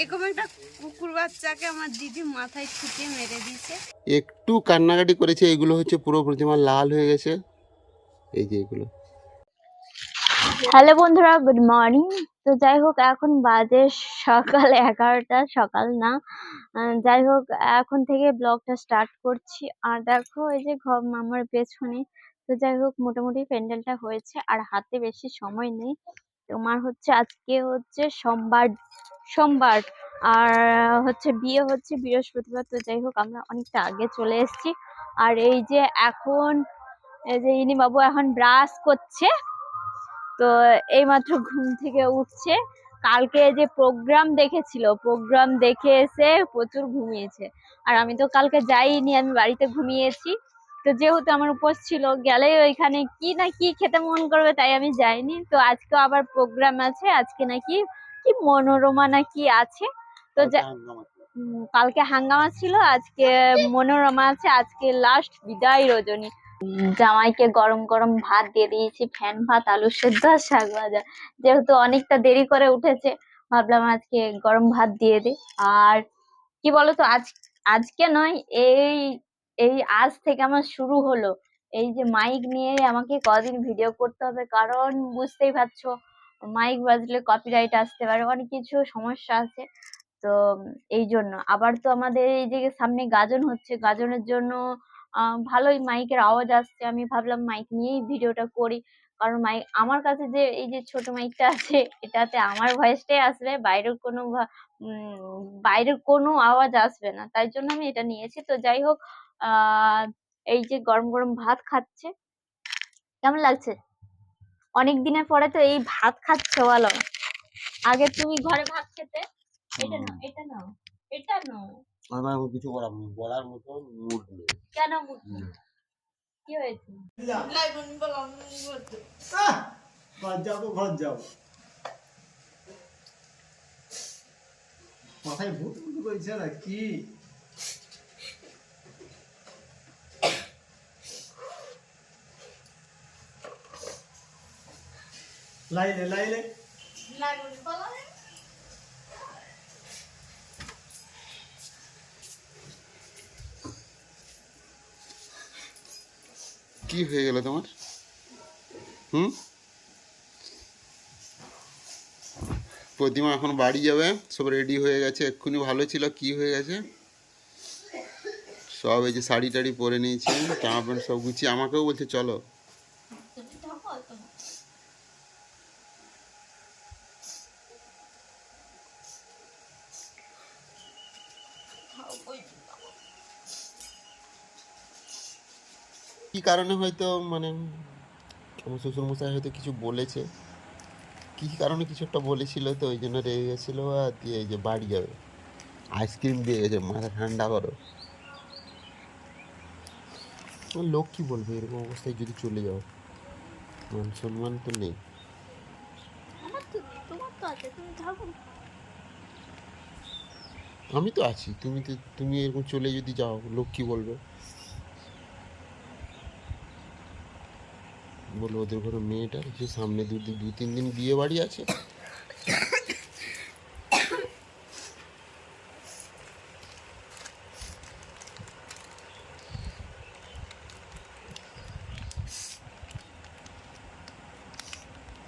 এরকম একটা কুকুর বাচ্চাকে আমার দিদি মাথায় ছুটে মেরে দিয়েছে। একটু কান্নাকাটি করেছে এগুলো হচ্ছে পুরো প্রতিমা লাল হয়ে গেছে। এই যে এগুলো। হ্যালো বন্ধুরা গুড মর্নিং। তো যাই হোক এখন বাজে সকাল এগারোটা সকাল না। যাই হোক এখন থেকে ব্লগটা স্টার্ট করছি। আর দেখো এই যে ঘর আমার পেছনে তো যাই হোক, মোটামুটি প্যান্ডেলটা হয়েছে। আর হাতে বেশি সময় নেই। তোমার হচ্ছে আজকে হচ্ছে সোমবার সোমবার। আর হচ্ছে বিয়ে হচ্ছে বৃহস্পতিবার। তো যাই হোক, আমরা অনেকটা আগে চলে এসেছি। আর এই যে এখন, এই যে ইনি বাবু এখন ব্রাশ করছে, তো এইমাত্র ঘুম থেকে উঠছে। কালকে যে প্রোগ্রাম দেখেছিল, প্রোগ্রাম দেখে এসে প্রচুর ঘুমিয়েছে। আর আমি তো কালকে যাইনি, আমি বাড়িতে ঘুমিয়েছি। তো যেহেতু আমার উপোস ছিল গেলে ওইখানে কি না কি খেতে মন করবে তাই আমি যাইনি। তো আজকে আবার প্রোগ্রাম আছে আজকে নাকি কি মনোরমা নাকি আছে। তো কালকে হাঙ্গামা ছিল। আজকে মনোরমা আছে আজকে লাস্ট বিদায় রজনী। জামাইকে গরম গরম ভাত দিয়ে দিয়েছি ফ্যান ভাত আলু সেদ্ধ আর শাক ভাজা। যেহেতু অনেকটা দেরি করে উঠেছে ভাবলাম আজকে গরম ভাত দিয়ে দিই। আর কি বলতো আজ আজকে নয় এই এই আজ থেকে আমার শুরু হলো। এই যে মাইক নিয়ে আমাকে কদিন ভিডিও করতে হবে, কারণ বুঝতেই পারছ মাইক বাজলে কপিরাইট আসতে পারে, অনেক কিছু সমস্যা আছে। তো এই জন্য, আবার তো আমাদের এই যে সামনে গাজন হচ্ছে, গাজনের জন্য ভালোই মাইকের আওয়াজ আসছে। আমি ভাবলাম মাইক নিয়েই ভিডিওটা করি, কারণ মাইক আমার কাছে যে এই যে ছোট মাইকটা আছে, এটাতে আমার ভয়েসটাই আসবে বাইরের কোনো বাইরের কোনো আওয়াজ আসবে না। তাই জন্য আমি এটা নিয়েছি। তো যাই হোক আহ এই যে গরম গরম ভাত খাচ্ছে। কেমন লাগছে? অনেক দিনের পরে তো এই ভাত খাচ্ছে বলো। আগে তুমি ঘরে ভাত খেতে। এটা নাও এটা নাও এটা নাও। আমার কিছু করার বলার মতো মুড নেই। কেন বুঝছ কি হয়েছে! ঘর যাব ঘর যাব। মাথায় ভূত ভূত করছে না কি? লাইলে লাইলে। কি হয়ে গেল তোমার? হুম? প্রতিমা এখন বাড়ি যাবে, সব রেডি হয়ে গেছে, এক্ষুনি ভালো ছিল, কি হয়ে গেছে? সব এই যে শাড়ি টাড়ি পরে নিয়েছি, জামা প্যান্ট সব গুছিয়ে, আমাকেও বলছে, চলো। কি কারণে হয়তো মানে আমার শ্বশুর মশাই হয়তো কিছু বলেছে? কি কারণে কিছু একটা বলেছিল তো ওই জন্য রেগে গেছিল আর দিয়ে এই যে বাড়ি যাবে। আইসক্রিম দিয়ে গেছে মাথা ঠান্ডা করো। লোক কি বলবে এরকম অবস্থায় যদি চলে যাও? মান সম্মান তো নেই। আমি তো আছি তুমি তো তুমি এরকম চলে যদি যাও লোক কি বলবে? বলো ওদের ঘরে মেয়েটা যে সামনে দু দু তিন দিন বিয়ে বাড়ি আছে?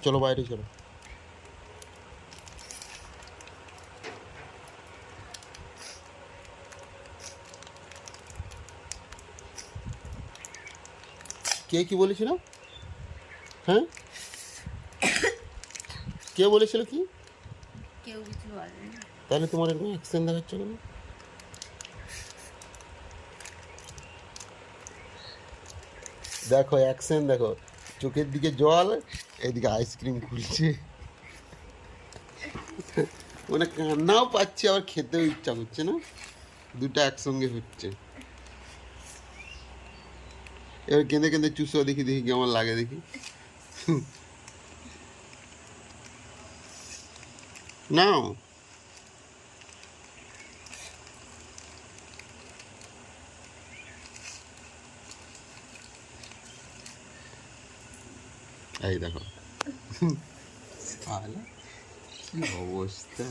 চলো বাইরে, চলো। কে কি বলেছিল? হ্যাঁ? কে বলেছিল কি? কেউ কিছু বলে তাহলে তোমার এরকম অ্যাকশন দেখাচ্ছ কেন? দেখো অ্যাকশন দেখো চোখের দিকে জল এদিকে আইসক্রিম খুলছে। মানে কান্নাও পাচ্ছে আবার খেতেও ইচ্ছা করছে না? দুটো একসঙ্গে হচ্ছে। এবার কেঁদে কেঁদে চুষো দেখি দেখি কেমন লাগে দেখি। নাও এই দেখো আলা, কি অবস্থা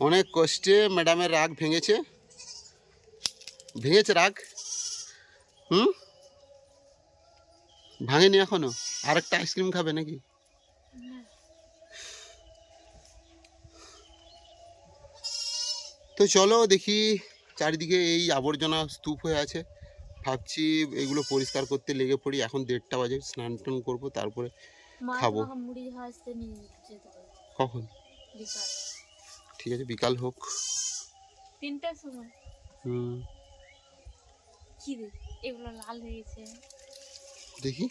অনেক কষ্টে ম্যাডামের রাগ ভেঙেছে। ভেঙেছে রাগ? হুম? ভাঙেনি এখনও? আরেকটা আইসক্রিম খাবে নাকি? তো চলো দেখি চারিদিকে এই আবর্জনা স্তূপ হয়ে আছে। ভাবছি এগুলো পরিষ্কার করতে লেগে পড়ি। এখন দেড়টা বাজে স্নান টান করব তারপরে খাব। কখন? ঠিক আছে বিকাল হোক। তিনটার সময়? হুম। কি রে এগুলো লাল হয়ে গেছে। দেখি।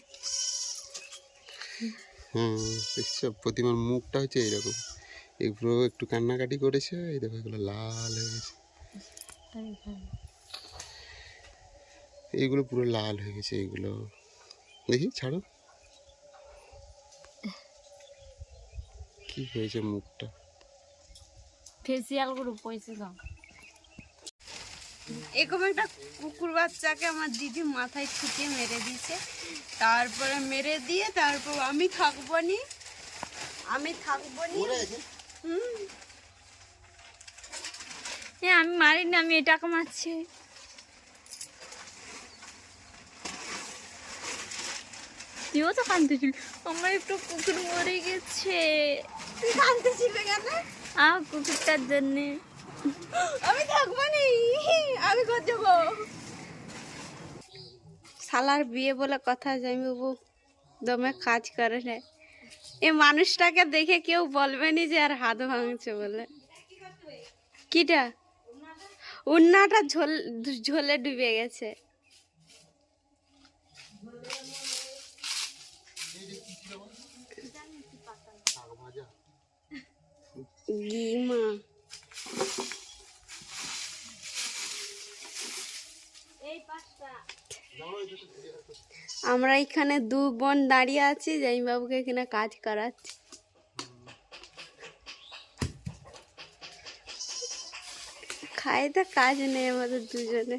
হুম দেখছ প্রতিমার মুখটা হচ্ছে এইরকম এগুলো একটু কান্নাকাটি করেছে এই দেখো এগুলো লাল হয়ে গেছে। এইগুলো পুরো লাল হয়ে গেছে এইগুলো দেখি ছাড়ো। কি হয়েছে মুখটা? ফেসিয়াল করে পয়সা দাও এরকম একটা কুকুর বাচ্চাকে আমার দিদি মাথায় ঠুকে মেরে দিয়েছে। তারপরে মেরে দিয়ে তারপর আমি থাকব নি। আমি থাকব নি। হুম। হ্যাঁ আমি মারিনি আমি এটাকে মারছি। তুইও তো কান্দতেছিল আমার একটু কুকুর মরে গেছে। তুই কাঁদতেছিলে কেন? আ কুকুরটার জন্যে। আমি থাকব নি আমি ঘর যাব? শালার বিয়ে বলে কথা জামাইবাবু দমে কাজ করে না। এ মানুষটাকে দেখে কেউ বলবে নি যে আর হাত ভাঙছে বলে। কিটা? উন্নাটা ঝোল ঝোলে ডুবে গেছে। গিমা আমরা এখানে দু বোন দাঁড়িয়ে আছি বাবুকে এখানে কাজ করাচ্ছি। খাই তো কাজ নেই আমাদের দুজনে।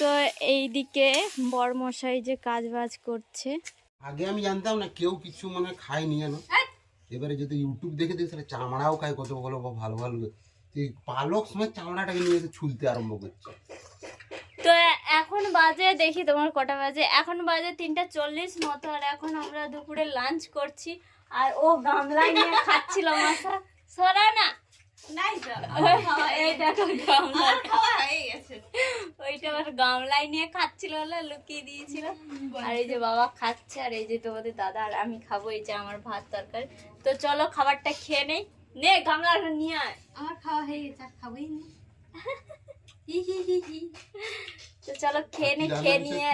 তো এইদিকে বরমশাই যে কাজ বাজ করছে। আগে আমি জানতাম না কেউ কিছু মানে খায়নি জানো? এবারে যদি ইউটিউব দেখে দেখি তাহলে চামড়াও খায় কত ভালো ভালো ভালো এই পালক সময় চামড়াটাকে নিয়ে এসে ছুলতে আরম্ভ করছে। তো এখন বাজে দেখি তোমার কটা বাজে। এখন বাজে তিনটা চল্লিশ মতো আর এখন আমরা দুপুরে লাঞ্চ করছি। আর ও গামলা নিয়ে খাচ্ছিল মাথা। সরা না। নাই তো এই দেখো গামলা। খাওয়া হয়ে গেছে। ওইটা আবার নিয়ে খাচ্ছিল বলে লুকিয়ে দিয়েছিল। আর এই যে বাবা খাচ্ছে আর এই যে দাদা আর আমি খাব এই যে আমার ভাত তরকারি। তো চলো খাবারটা খেয়ে নেই। নে গামলাটা নিয়ে আয়। আমার খাওয়া হয়ে গেছে আর খাবোই না। হি হি হি হি। তো চলো খেয়ে নে খেয়ে নিয়ে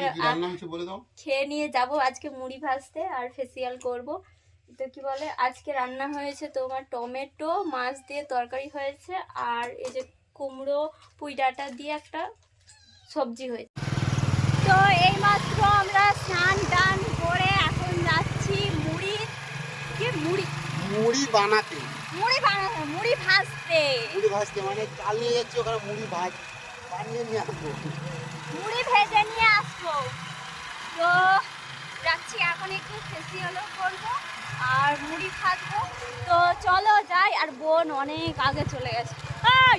খেয়ে নিয়ে যাব আজকে মুড়ি ভাজতে আর ফেসিয়াল করব। তো কি বলে? আজকে রান্না হয়েছে তোমার টমেটো মাছ দিয়ে তরকারি হয়েছে আর এই যে কুমড়ো পুঁই ডাঁটা দিয়ে একটা সবজি হয়েছে। তো এই মাত্র আমরা স্নান টান করে এখন যাচ্ছি মুড়ি। কি মুড়ি? মুড়ি বানাতে। মুড়ি বানাতে মুড়ি ভাজতে। মুড়ি ভাজতে মানে চাল নিয়ে যাচ্ছি ওখানে মুড়ি ভাজ বানিয়ে নিয়ে আসব। মুড়ি ভেজে নিয়ে আসব। তো যাচ্ছি এখন একটু ফেসিয়ালও করব। আর মুড়ি খাব। তো চলো যাই আর বোন অনেক আগে চলে গেছে। এই!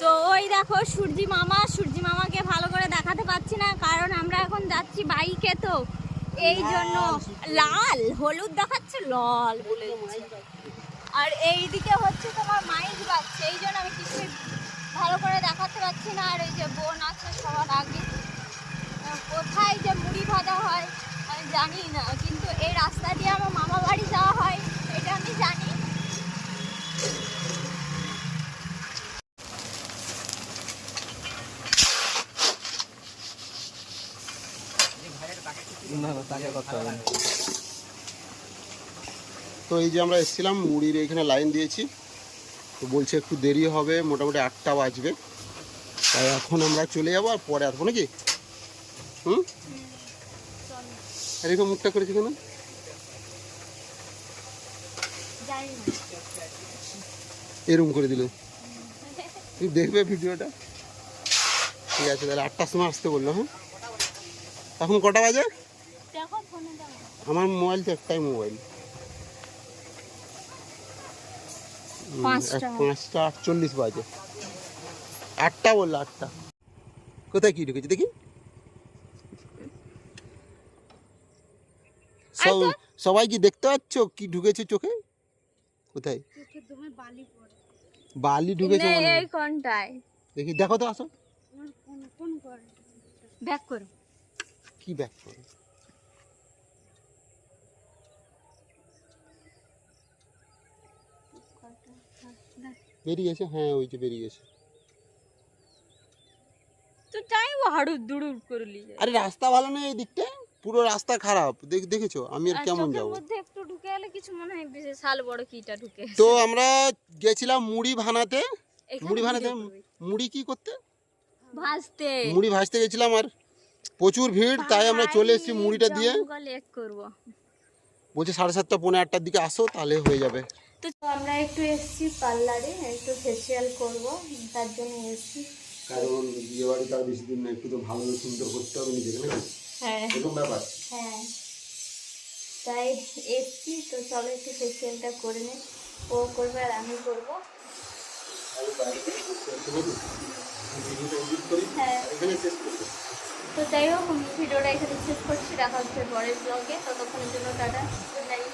তো ওই দেখো সূর্যি মামা সূর্যি মামাকে ভালো করে দেখাতে পাচ্ছি না কারণ আমরা এখন যাচ্ছি বাইকে তো। এই জন্য লাল। হলুদ দেখাচ্ছে লাল বলে। আর এইদিকে হচ্ছে তোমার মাইক বাজছে এই জন্য আমি কিছু ভালো করে দেখাতে পারছি না। আর এই যে বোন আছে সবার আগে। কোথায় যে মুড়ি জানি না, কিন্তু এই রাস্তা দিয়ে আমার মামা বাড়ি যাওয়া হয়, এটা আমি জানি। তো এই যে আমরা এসেছিলাম, মুড়ির এখানে লাইন দিয়েছি। তো বলছে একটু দেরি হবে, মোটামুটি আটটা বাজবে। তাই এখন আমরা চলে যাব আর পরে আসব নাকি? হুম? এরকম মুখটা করেছি কেন? এরকম করে দিল। তুমি দেখবে ভিডিওটা? ঠিক আছে তাহলে আটটার সময় আসতে বলল হ্যাঁ? এখন কটা বাজে? আমার মোবাইল। তো একটাই মোবাইল। পাঁচটা আটচল্লিশ বাজে। আটটা বলল আটটা। কোথায় কি ঢুকেছে দেখি? সবাই কি দেখতে পাচ্ছ? কি ঢুকেছে চোখে? কোথায়? বালি ঢুকেছে এই কোনটায়? দেখি দেখো তো আসো। ব্যাক করো। কি ব্যাক করে? বেরিয়ে গেছে হ্যাঁ ওই যে বেরিয়ে গেছে তো তাই ও হাড়ু দুড়ু করলি আরে রাস্তা ভালো নেই এই দিকটা পুরো রাস্তা খারাপ। দেখ দেখেছ? আমি আর কেমন যাব? মধ্যে একটু ঢুকে গেলে কিছু বিশাল বড় কিটা ঢুকে। তো আমরা গেছিলাম মুড়ি ভানাতে। মুড়ি ভানাতে মুড়ি কি করতে? ভাজতে। মুড়ি ভাজতে গেছিলাম আর প্রচুর ভিড় তাই আমরা চলে এসেছি মুড়িটা দিয়ে। বলছে সাড়ে সাতটা পৌনে আটটার দিকে আসো তাহলে হয়ে যাবে। তো আমরা একটু এসেছি পার্লারে একটু ফেসিয়াল করব তার জন্য এসেছি। কারণ বিয়ে বাড়ি তার বেশি দিন না একটু তো ভালো সুন্দর করতে হবে নিজেকে হ্যাঁ। এরকম ব্যাপার। হ্যাঁ। তাই এসছি তো চলো একটু ফেসিয়ালটা করে নে। ও করবে আর আমি করব। হ্যাঁ। তো যাই হোক ভিডিওটা এখানে শেষ করছি। দেখা হচ্ছে পরের ব্লগে ততক্ষণের জন্য টাটা। Good night